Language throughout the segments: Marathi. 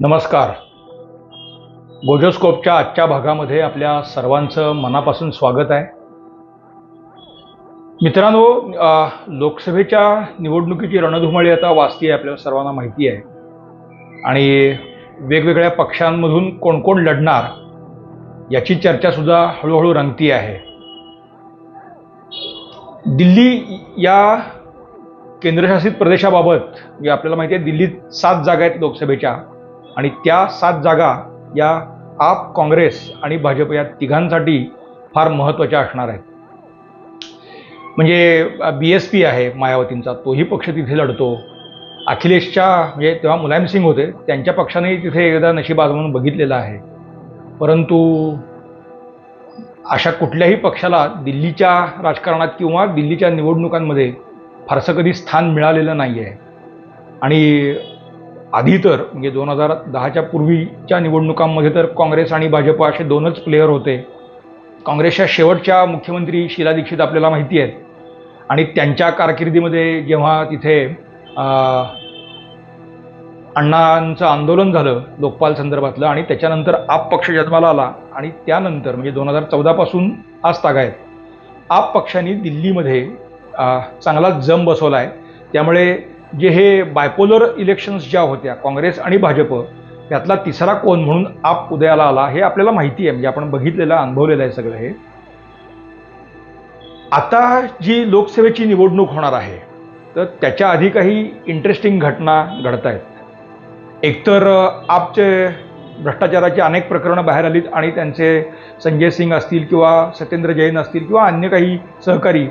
नमस्कार. गोजोस्कोपच्या आजच्या भागामध्ये आपल्या सर्वांचं मनापासून स्वागत आहे. मित्रांनो लोकसभेच्या निवडणुकीची रणधुमाळी आता वाचती आहे आपल्याला सर्वांना माहिती आहे. आणि वेगवेगळ्या पक्षांमधून कोण कोण लढणार याची चर्चा सुद्धा हळूहळू रंगती आहे. दिल्ली या केंद्रशासित प्रदेशाबाबत जे आपल्याला माहिती आहे दिल्लीत सात जागा आहेत लोकसभेच्या. आणि त्या सात जागा या आप काँग्रेस आणि भाजप या तिघांसाठी फार महत्त्वाच्या असणार आहेत. म्हणजे बी एस पी आहे मायावतींचा तोही पक्ष तिथे लढतो. अखिलेशच्या म्हणजे तेव्हा मुलायमसिंग होते त्यांच्या पक्षाने तिथे एकदा नशीब आजमावून बघितलेलं आहे. परंतु अशा कुठल्याही पक्षाला दिल्लीच्या राजकारणात किंवा दिल्लीच्या निवडणुकांमध्ये फारसं कधी स्थान मिळालेलं नाही आहे आणि आधी तर म्हणजे दोन हजार दहाच्या पूर्वीच्या निवडणुकांमध्ये तर काँग्रेस आणि भाजप असे दोनच प्लेयर होते. काँग्रेसच्या शेवटच्या मुख्यमंत्री शीला दीक्षित आपल्याला माहिती आहेत. आणि त्यांच्या कारकिर्दीमध्ये जेव्हा तिथे अण्णांचं आंदोलन झालं लोकपाल संदर्भातलं आणि त्याच्यानंतर आप पक्ष जन्माला आला आणि त्यानंतर म्हणजे दोन हजार चौदापासून आज ताग आहेत. आप पक्षाने दिल्लीमध्ये चांगला जम बसवला आहे त्यामुळे जे हे बायपोलर इलेक्शन्स ज्या होत्या काँग्रेस आणि भाजप त्यातला तिसरा कोण म्हणून आप उदयाला आला हे आपल्याला माहिती आहे. म्हणजे आपण बघितलेलं अनुभवलेलं आहे सगळं हे. आता जी लोकसभेची निवडणूक होणार आहे तर त्याच्या आधी काही इंटरेस्टिंग घटना घडत आहेत एकतर आपचे भ्रष्टाचाराची अनेक प्रकरणं बाहेर आलीत आणि त्यांचे संजय सिंग असतील किंवा सत्येंद्र जैन असतील किंवा अन्य काही सहकारी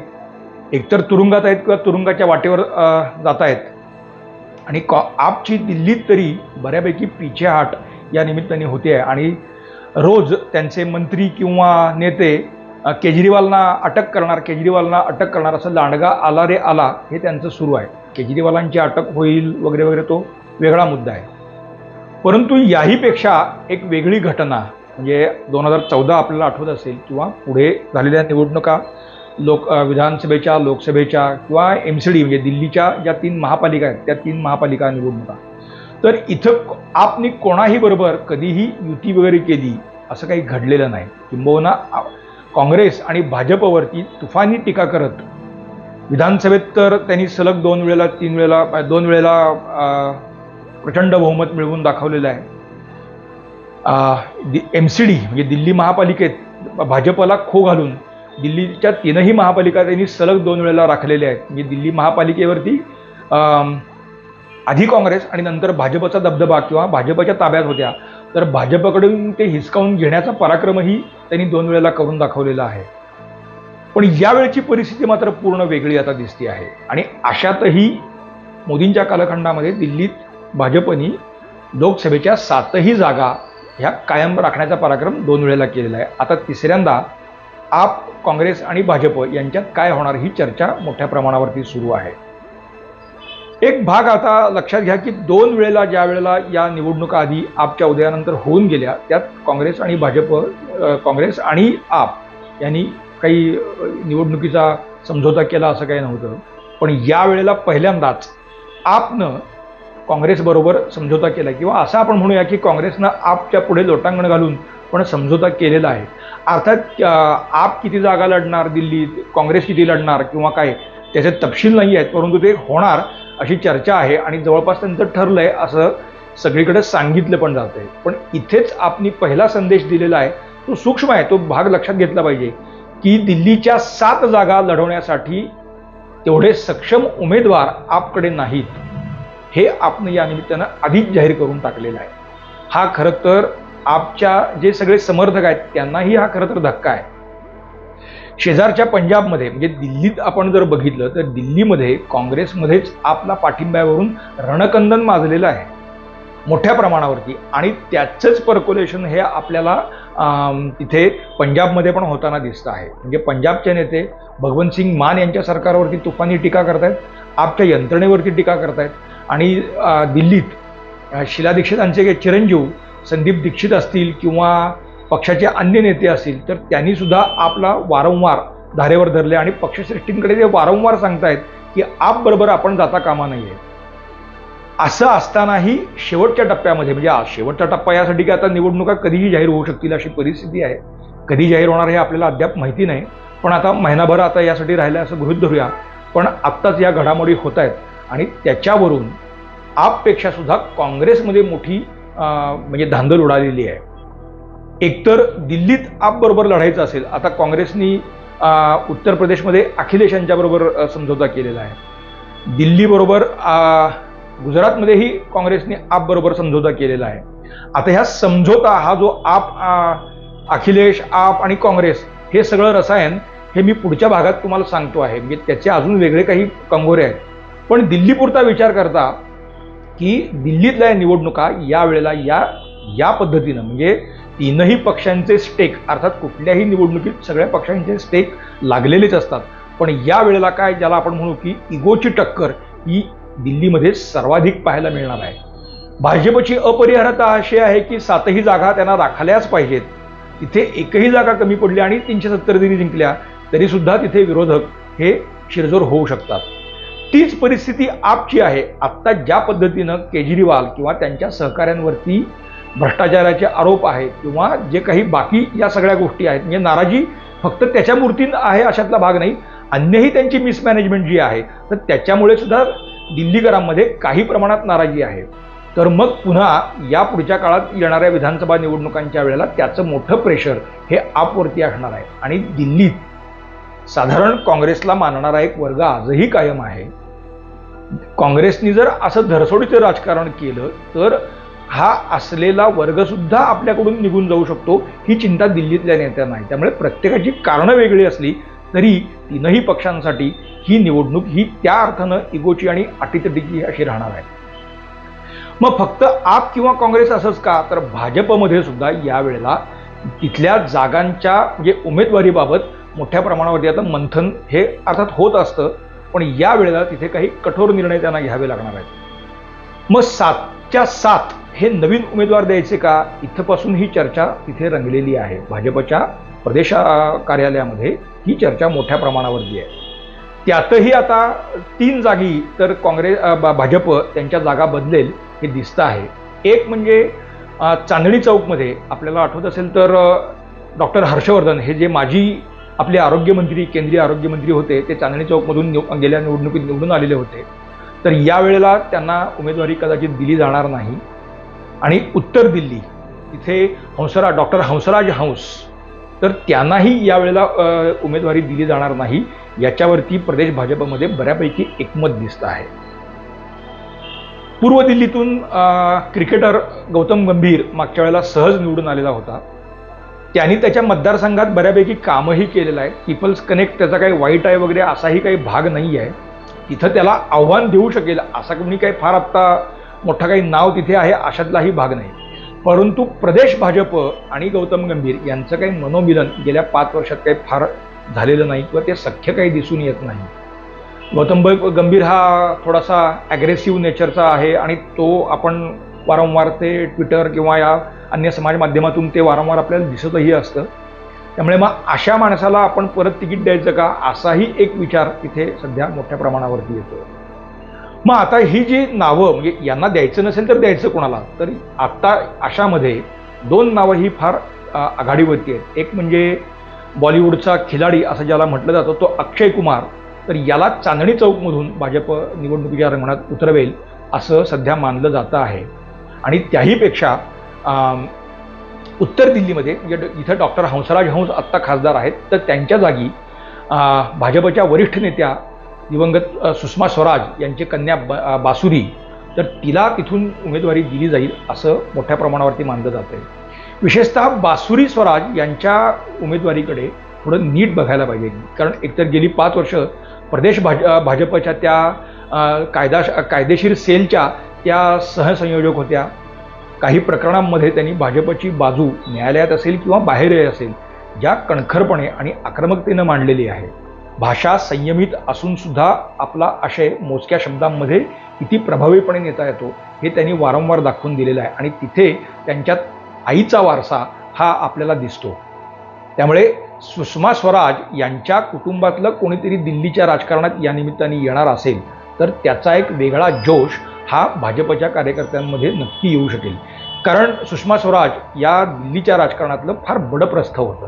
एकतर तुरुंगात आहेत किंवा तुरुंगाच्या वाटेवर जात आहेत. आणि कॉ आपची दिल्लीत तरी बऱ्यापैकी पिछेहाट या निमित्ताने होते आहे. आणि रोज त्यांचे मंत्री किंवा नेते केजरीवालना अटक करणार केजरीवालना अटक करणार असं लांडगा आला रे आला हे त्यांचं सुरू आहे. केजरीवालांची अटक होईल वगैरे वगैरे तो वेगळा मुद्दा आहे. परंतु याहीपेक्षा एक वेगळी घटना म्हणजे दोन हजार चौदा आपल्याला आठवत असेल किंवा पुढे झालेल्या निवडणुका लोक विधानसभेच्या लोकसभेच्या किंवा एम सी डी म्हणजे दिल्लीच्या ज्या तीन महापालिका आहेत त्या तीन महापालिका निवडणुका. तर इथं आपनी कोणाही बरोबर कधीही युती वगैरे केली असं काही घडलेलं नाही. किंबहुना काँग्रेस आणि भाजपवरती तुफानी टीका करत विधानसभेत तर त्यांनी सलग दोन वेळेला तीन वेळेला दोन वेळेला प्रचंड बहुमत मिळवून दाखवलेलं आहे. एम सी डी म्हणजे दिल्ली महापालिकेत भाजपला खो घालून दिल्लीच्या तीनही महापालिका त्यांनी सलग दोन वेळेला राखलेल्या आहेत. म्हणजे दिल्ली महापालिकेवरती आधी काँग्रेस आणि नंतर भाजपचा दबदबा किंवा भाजपच्या ताब्यात होत्या. तर भाजपकडून ते हिसकावून घेण्याचा पराक्रमही त्यांनी दोन वेळेला करून दाखवलेला आहे. पण यावेळची परिस्थिती मात्र पूर्ण वेगळी आता दिसते आहे. आणि अशातही मोदींच्या कालखंडामध्ये दिल्लीत भाजपनी लोकसभेच्या सातही जागा ह्या कायम राखण्याचा पराक्रम दोन वेळेला केलेला आहे. आता तिसऱ्यांदा आप काँग्रेस आणि भाजप यांच्यात काय होणार ही चर्चा मोठ्या प्रमाणावरती सुरू आहे. एक भाग आता लक्षात घ्या की दोन वेळेला ज्या वेळेला या निवडणुका आधी आपच्या उदयानंतर होऊन गेल्या त्यात काँग्रेस आणि भाजप काँग्रेस आणि आप यांनी काही निवडणुकीचा समझोता केला असं काही नव्हतं. पण या वेळेला पहिल्यांदाच आपनं काँग्रेसबरोबर समझोता केला किंवा असं आपण म्हणूया की काँग्रेसनं आपच्या पुढे लोटांगण घालून पण समझोता केलेला आहे. अर्थात आप किती जागा लढणार दिल्लीत काँग्रेस किती लढणार किंवा काय त्याचे तपशील नाही आहेत परंतु ते होणार अशी चर्चा आहे आणि जवळपास त्यांचं ठरलं आहे असं सगळीकडे सांगितलं पण जात आहे पण इथेच आपली पहिला संदेश दिलेला आहे तो सूक्ष्म आहे तो भाग लक्षात घेतला पाहिजे की दिल्लीच्या सात जागा लढवण्यासाठी तेवढे सक्षम उमेदवार आपकडे नाहीत. हे आपण या निमित्तानं आधीच जाहीर करून टाकलेलं आहे. हा खरं तर आपच्या जे सगळे समर्थक आहेत त्यांनाही हा खरं तर धक्का आहे. शेजारच्या पंजाबमध्ये म्हणजे दिल्लीत आपण जर बघितलं तर दिल्लीमध्ये काँग्रेसमध्येच आपला पाठिंब्यावरून रणकंदन माजलेलं आहे. मोठ्या प्रमाणावरती. आणि त्याचंच पर्क्युलेशन हे आपल्याला तिथे पंजाबमध्ये पण होताना दिसतं आहे. म्हणजे पंजाबचे नेते भगवंत सिंग मान यांच्या सरकारवरती तुफानी टीका करतायत आपच्या यंत्रणेवरती टीका करतायत. आणि दिल्लीत शिला दीक्षितांचे चिरंजीव संदीप दीक्षित असतील किंवा पक्षाचे अन्य नेते असतील तर त्यांनीसुद्धा आपला वारंवार धारेवर धरले आणि पक्षश्रेष्ठींकडे ते वारंवार सांगतायत की आप बरोबर आपण जाता कामा नाही आहे असं असतानाही शेवटच्या टप्प्यामध्ये म्हणजे शेवटचा टप्पा यासाठी की आता निवडणुका कधीही जाहीर होऊ शकतील अशी परिस्थिती आहे. कधी जाहीर होणार हे आपल्याला अद्याप माहिती नाही. पण आता महिनाभर आता यासाठी राहिलं असं गृहित धरूया. पण आत्ताच या घडामोडी होत आहेत आणि त्याच्यावरून आपपेक्षा सुद्धा काँग्रेसमध्ये मोठी म्हणजे धांदल उडालेली आहे. एकतर दिल्लीत आपबरोबर लढायचं असेल आता काँग्रेसनी उत्तर प्रदेशमध्ये अखिलेश यांच्याबरोबर समझोता केलेला आहे. दिल्लीबरोबर गुजरातमध्येही काँग्रेसने आपबरोबर समझोता केलेला आहे. आता ह्या समझोता हा जो आप अखिलेश आप आणि काँग्रेस हे सगळं रसायन हे मी पुढच्या भागात तुम्हाला सांगतो आहे. म्हणजे त्याचे अजून वेगळे काही कंगोरे आहेत. पण दिल्लीपुरता विचार करता की दिल्लीतल्या निवडणुका या वेळेला या या पद्धतीनं म्हणजे तीनही पक्षांचे स्टेक अर्थात कुठल्याही निवडणुकीत सगळ्या पक्षांचे स्टेक लागलेलेच असतात. पण या वेळेला काय ज्याला आपण म्हणू की इगोची टक्कर ही दिल्लीमध्ये सर्वाधिक पाहायला मिळणार आहे. भाजपची अपरिहार्यता अशी आहे की सातही जागा त्यांना राखल्याच पाहिजेत. तिथे एकही जागा कमी पडली आणि तीनशे सत्तर जरी जिंकल्या तरीसुद्धा तिथे विरोधक हे शिरजोर होऊ शकतात. तीच परिस्थिती आपची आहे. आत्ता ज्या पद्धतीनं केजरीवाल किंवा त्यांच्या सहकाऱ्यांवरती भ्रष्टाचाराचे आरोप आहेत किंवा जे काही बाकी या सगळ्या गोष्टी आहेत म्हणजे नाराजी फक्त त्याच्या मूर्तीनं आहे अशातला भाग नाही. अन्यही त्यांची मिसमॅनेजमेंट जी आहे तर त्याच्यामुळे सुद्धा दिल्लीकरांमध्ये काही प्रमाणात नाराजी आहे. तर मग पुन्हा या पुढच्या काळात येणाऱ्या विधानसभा निवडणुकांच्या वेळेला त्याचं मोठं प्रेशर हे आपवरती असणार आहे. आणि दिल्लीत साधारण काँग्रेसला मानणारा एक वर्ग आजही कायम आहे. काँग्रेसनी जर असं धरसोडीचं राजकारण केलं तर हा असलेला वर्गसुद्धा आपल्याकडून निघून जाऊ शकतो ही चिंता दिल्लीतल्या नेत्यांना आहे. त्यामुळे प्रत्येकाची कारणं वेगळी असली तरी तीनही पक्षांसाठी ही निवडणूक ही त्या अर्थानं इगोची आणि अटीतटीची अशी राहणार आहे. मग फक्त आप किंवा काँग्रेस असंच का? तर भाजपमध्ये सुद्धा यावेळेला तिथल्या जागांच्या म्हणजे उमेदवारीबाबत मोठ्या प्रमाणावरती आता मंथन हे अर्थात होत असतं पण या वेळेला तिथे काही कठोर निर्णय त्यांना घ्यावे लागणार आहेत. मग सातच्या सात हे नवीन उमेदवार द्यायचे का? इथंपासून ही चर्चा तिथे रंगलेली आहे. भाजपच्या प्रदेश कार्यालयामध्ये ही चर्चा मोठ्या प्रमाणावरती आहे. त्यातही आता तीन जागी तर काँग्रेस भाजप त्यांच्या जागा बदलेल हे दिसतं आहे. एक म्हणजे चांदणी चौकमध्ये आपल्याला आठवत असेल तर डॉक्टर हर्षवर्धन हे जे माजी आपले आरोग्यमंत्री केंद्रीय आरोग्यमंत्री होते ते चांदणी चौकमधून निव गेल्या निवडणुकीत निवडून आलेले होते. तर यावेळेला त्यांना उमेदवारी कदाचित दिली जाणार नाही. आणि उत्तर दिल्ली तिथे हंसराज डॉक्टर हंसराज हंस तर त्यांनाही यावेळेला उमेदवारी दिली जाणार नाही. याच्यावरती प्रदेश भाजपमध्ये बऱ्यापैकी एकमत दिसत आहे. पूर्व दिल्लीतून क्रिकेटर गौतम गंभीर मागच्या वेळेला सहज निवडून आलेला होता. त्यांनी त्याच्या मतदारसंघात बऱ्यापैकी कामही केलेलं आहे. पीपल्स कनेक्ट त्याचा काही वाईट आहे वगैरे असाही काही भाग नाही आहे. तिथं त्याला आव्हान देऊ शकेल असा कोणी काही फार आत्ता मोठा काही नाव तिथे आहे अशातलाही भाग नाही. परंतु प्रदेश भाजप आणि गौतम गंभीर यांचं काही मनोमिलन गेल्या पाच वर्षात काही फार झालेलं नाही किंवा ते सख्य काही दिसून येत नाही. गौतम गंभीर हा थोडासा ॲग्रेसिव्ह नेचरचा आहे आणि तो आपण वारंवार ते ट्विटर किंवा या अन्य समाज माध्यमातून ते वारंवार आपल्याला दिसतही असतं. त्यामुळे मग अशा माणसाला आपण परत तिकीट द्यायचं का? असाही एक विचार तिथे सध्या मोठ्या प्रमाणावरती येतो मग आता ही जी नावं म्हणजे यांना द्यायचं नसेल तर द्यायचं कोणाला? तर आत्ता अशामध्ये दोन नावं ही फार आघाडीवरती आहेत. एक म्हणजे बॉलिवूडचा खिलाडी असं ज्याला म्हटलं जातं तो अक्षय कुमार. तर याला चांदणी चौकमधून भाजप निवडणुकीच्या रंगणात उतरवेल असं सध्या मानलं जातं आहे. आणि त्याहीपेक्षा उत्तर दिल्लीमध्ये म्हणजे इथं डॉक्टर हंसराज हंस आत्ता खासदार आहेत तर त्यांच्या जागी भाजपच्या वरिष्ठ नेत्या दिवंगत सुषमा स्वराज यांची कन्या ब बासुरी तर तिला तिथून उमेदवारी दिली जाईल असं मोठ्या प्रमाणावरती मानलं जातं आहे. विशेषतः बासुरी स्वराज यांच्या उमेदवारीकडे थोडं नीट बघायला पाहिजे कारण एकतर गेली पाच वर्ष प्रदेश भाज भाजपच्या त्या कायदा कायदेशीर सेलच्या त्या सहसंयोजक होत्या. काही प्रकरणांमध्ये त्यांनी भाजपची बाजू न्यायालयात असेल किंवा बाहेरही असेल ज्या कणखरपणे आणि आक्रमकतेनं मांडलेली आहे. भाषा संयमित असूनसुद्धा आपला आशय मोजक्या शब्दांमध्ये किती प्रभावीपणे नेता येतो हे त्यांनी वारंवार दाखवून दिलेलं आहे आणि तिथे त्यांच्यात आईचा वारसा हा आपल्याला दिसतो. त्यामुळे सुषमा स्वराज यांच्या कुटुंबातलं कोणीतरी दिल्लीच्या राजकारणात या निमित्ताने येणार असेल तर त्याचा एक वेगळा जोश हा भाजपच्या कार्यकर्त्यांमध्ये नक्की येऊ शकेल. कारण सुषमा स्वराज या दिल्लीच्या राजकारणातलं फार बडप्रस्थ होतं.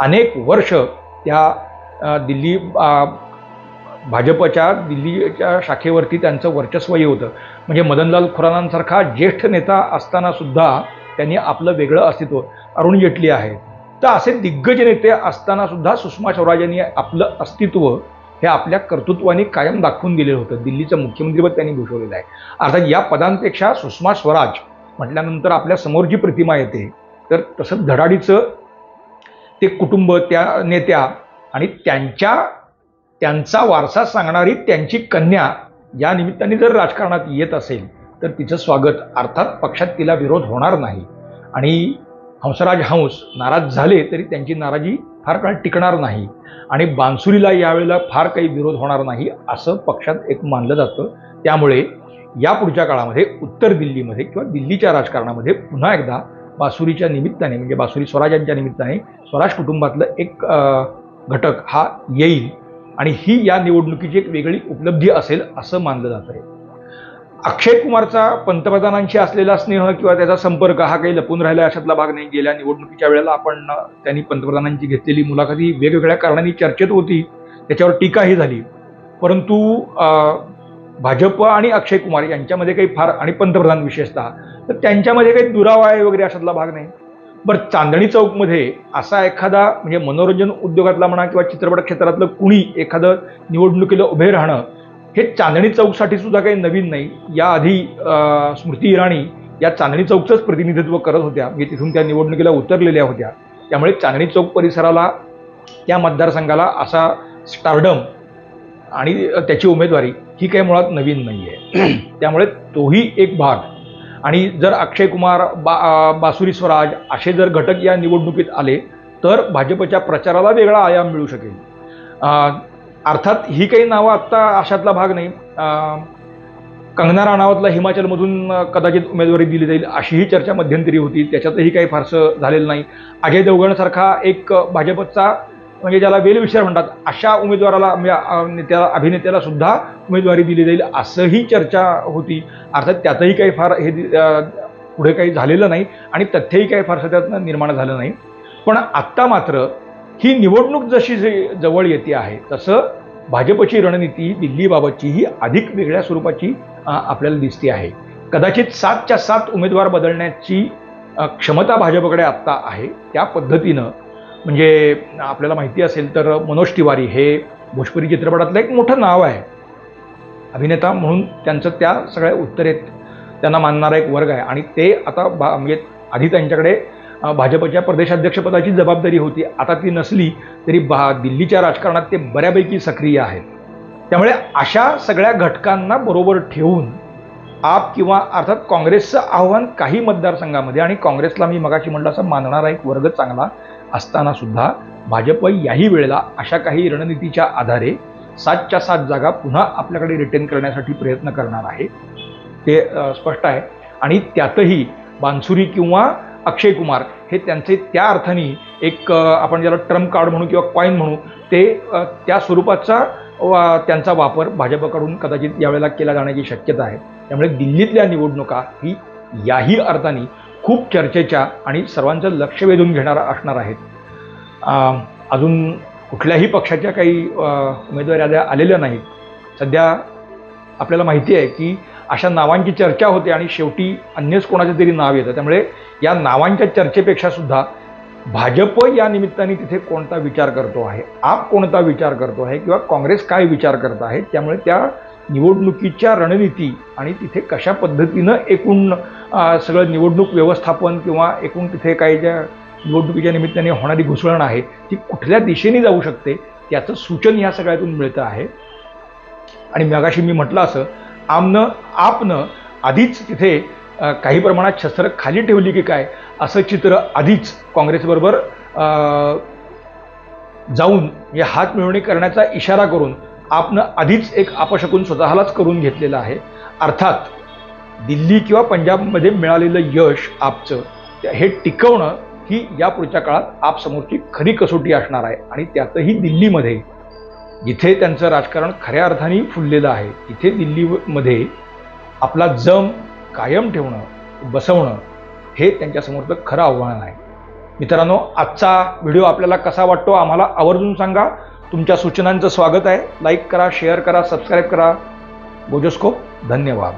अनेक वर्ष त्या दिल्ली भाजपच्या दिल्लीच्या शाखेवरती त्यांचं वर्चस्वही होतं. म्हणजे मदनलाल खुरानांसारखा ज्येष्ठ नेता असतानासुद्धा त्यांनी आपलं वेगळं अस्तित्व अरुण जेटली आहे. तर असे दिग्गज नेते असतानासुद्धा सुषमा स्वराज यांनी आपलं अस्तित्व हे आपल्या कर्तृत्वाने कायम दाखवून दिलेलं होतं. दिल्लीचं मुख्यमंत्रीपद त्यांनी भूषवलेलं आहे. अर्थात या पदांपेक्षा सुषमा स्वराज म्हटल्यानंतर आपल्यासमोर जी प्रतिमा येते तर तसंच धडाडीचं ते कुटुंब त्या नेत्या आणि त्यांच्या त्यांचा वारसा सांगणारी त्यांची कन्या या निमित्ताने जर राजकारणात येत असेल तर तिचं स्वागत अर्थात पक्षात तिला विरोध होणार नाही. आणि हंसराज हंस नाराज झाले तरी त्यांची नाराजी फार काळ टिकणार नाही आणि बांसुरीला यावेळेला फार काही विरोध होणार नाही असं पक्षात एक मानलं जातं. त्यामुळे या पुढच्या काळामध्ये उत्तर दिल्लीमध्ये किंवा दिल्लीच्या राजकारणामध्ये पुन्हा एकदा बासुरीच्या निमित्ताने म्हणजे बासुरी स्वराजांच्या निमित्ताने स्वराज कुटुंबातलं एक घटक हा येईल आणि ही या निवडणुकीची एक वेगळी उपलब्धी असेल असं मानलं जात आहे. अक्षय कुमारचा पंतप्रधानांशी असलेला स्नेह किंवा त्याचा संपर्क हा काही लपून राहिला अशातला भाग नाही. गेल्या निवडणुकीच्या वेळेला आपण त्यांनी पंतप्रधानांची घेतलेली मुलाखत ही वेगवेगळ्या कारणांनी चर्चेत होती. त्याच्यावर टीकाही झाली. परंतु भाजप आणि अक्षय कुमार यांच्यामध्ये काही फार आणि पंतप्रधान विशेषतः तर त्यांच्यामध्ये काही दुरावा आहे वगैरे अशातला भाग नाही. बरं चांदणी चौकमध्ये असा एखादा म्हणजे मनोरंजन उद्योगातला म्हणा किंवा चित्रपट क्षेत्रातलं कुणी एखादं निवडणुकीला उभे राहणं हे चांदणी चौकसाठी सुद्धा काही नवीन नाही. याआधी स्मृती इराणी या चांदणी चौकचंच प्रतिनिधित्व करत होत्या. म्हणजे तिथून त्या निवडणुकीला उतरलेल्या होत्या. त्यामुळे चांदणी चौक परिसराला त्या मतदारसंघाला असा स्टारडम आणि त्याची उमेदवारी ही काही मुळात नवीन नाही आहे त्यामुळे तोही एक भाग. आणि जर अक्षय कुमार बा बासुरी स्वराज असे जर घटक या निवडणुकीत आले तर भाजपच्या प्रचाराला वेगळा आयाम मिळू शकेल. अर्थात ही काही नावं आत्ता अशातला भाग नाही. कंगना राणावतला हिमाचलमधून कदाचित उमेदवारी दिली जाईल अशीही चर्चा मध्यंतरी होती. त्याच्यातही काही फारसं झालेलं नाही. अजय देवगणसारखा एक भाजपचा म्हणजे ज्याला वेलविचार म्हणतात अशा उमेदवाराला म्हणजे नेत्याला अभिनेत्याला सुद्धा उमेदवारी दिली जाईल असंही चर्चा होती. अर्थात त्यातही काही फार हे दि- पुढे काही झालेलं नाही आणि तथ्यही काही फारसं त्यातनं निर्माण झालं नाही. पण आत्ता मात्र ही निवडणूक जशी जे जवळ येते आहे तसं भाजपची रणनीती दिल्लीबाबतची ही अधिक वेगळ्या स्वरूपाची आपल्याला दिसते आहे. कदाचित सातच्या सात उमेदवार बदलण्याची क्षमता भाजपकडे आत्ता आहे. त्या पद्धतीनं म्हणजे आपल्याला माहिती असेल तर मनोज तिवारी हे भोजपुरी चित्रपटातलं एक मोठं नाव आहे. अभिनेता म्हणून त्यांचं त्या सगळ्या उत्तरेत त्यांना मानणारा एक वर्ग आहे. आणि ते आता बा म्हणजे आधी त्यांच्याकडे भाजपच्या प्रदेशाध्यक्षपदाची जबाबदारी होती. आता ती नसली तरी बा दिल्लीच्या राजकारणात ते बऱ्यापैकी सक्रिय आहेत. त्यामुळे अशा सगळ्या घटकांना बरोबर ठेवून आप किंवा अर्थात काँग्रेसचं आव्हान काही मतदारसंघामध्ये आणि काँग्रेसला मी मगाशी म्हटलं असं मानणारा एक वर्ग चांगला असताना सुद्धा भाजप याही वेळेला अशा काही रणनीतीच्या आधारे सातच्या सात जागा पुन्हा आपल्याकडे रिटेन करण्यासाठी प्रयत्न करणार आहे. ते स्पष्ट आहे. आणि त्यातही बांसुरी किंवा अक्षय कुमार हे त्यांचे त्या अर्थाने एक आपण ज्याला ट्रम्प कार्ड म्हणू किंवा कॉईन म्हणू ते त्या स्वरूपाचा वा- त्यांचा वापर भाजपकडून कदाचित यावेळेला केला जाण्याची शक्यता आहे. त्यामुळे दिल्लीतल्या निवडणुका ही याही अर्थाने खूप चर्चेच्या आणि सर्वांचं लक्ष वेधून घेणारा असणार आहेत. अजून कुठल्याही पक्षाच्या काही अ, उमेदवारी आल्या आलेल्या नाहीत. सध्या आपल्याला माहिती आहे की अशा नावांची चर्चा होते आणि शेवटी अन्यच कोणाचं तरी नाव येतं. त्यामुळे या नावांच्या चर्चेपेक्षा सुद्धा भाजप या निमित्ताने तिथे कोणता विचार करतो आहे आप कोणता विचार करतो आहे किंवा काँग्रेस काय विचार करत आहे त्यामुळे त्या निवडणुकीच्या रणनीती आणि तिथे कशा पद्धतीनं एकूण सगळं निवडणूक व्यवस्थापन किंवा एकूण तिथे काही ज्या निवडणुकीच्या निमित्ताने होणारी घुसळण आहे ती कुठल्या दिशेने जाऊ शकते याचं सूचन या सगळ्यातून मिळतं आहे. आणि मगाशी मी म्हटलं असं आमनं आपनं आधीच तिथे काही प्रमाणात शस्त्र खाली ठेवली की काय असं चित्र आधीच काँग्रेसबरोबर जाऊन हे हात मिळवणी करण्याचा इशारा करून आपनं आधीच एक अपशकून स्वतःलाच करून घेतलेलं आहे. अर्थात दिल्ली किंवा पंजाबमध्ये मिळालेलं यश आपचं हे टिकवणं ही या पुढच्या काळात आप समोरची खरी कसोटी असणार आहे. आणि त्यातही दिल्लीमध्ये जिथे त्यांचं राजकारण खऱ्या अर्थाने फुललेलं आहे तिथे दिल्लीमध्ये आपला जम कायम ठेवणं बसवणं हे त्यांच्यासमोरचं खरं आव्हान आहे. मित्रांनो आजचा व्हिडिओ आपल्याला कसा वाटतो आम्हाला आवर्जून सांगा. तुमच्या सूचनांचं स्वागत आहे. लाईक करा शेअर करा सबस्क्राईब करा. गोजोस्कोप धन्यवाद.